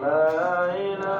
لا إله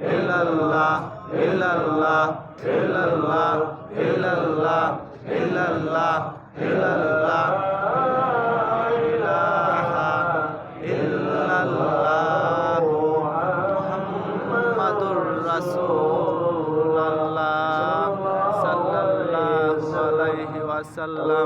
ইল্লাল্লাহ ইল্লাল্লাহ ইল্লাল্লাহ ইল্লাল্লাহ ইল্লাল্লাহ ইল্লাল্লাহ। Rasulullah sallallahu alaihi wasallam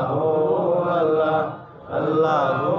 আল্লাহু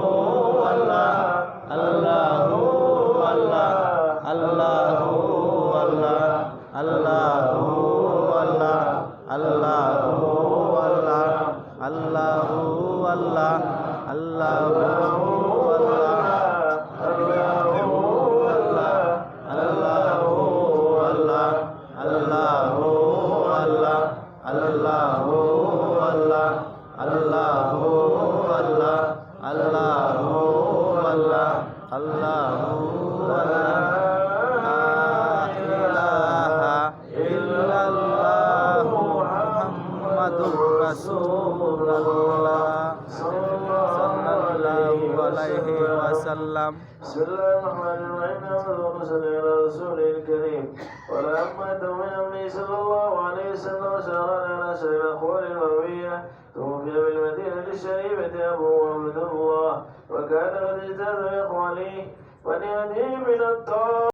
رسول الله صلى الله عليه وسلم. بسم الله الرحمن الرحيم اللهم صل على رسول الكريم ولما تولى النبي صلى الله عليه وسلم. وسار على سبيل الاقوال المرويه توفي بالمدينة الشريفه ابو عبد الله وكان قد اجتاز اخوانه ونهديه من الطاعه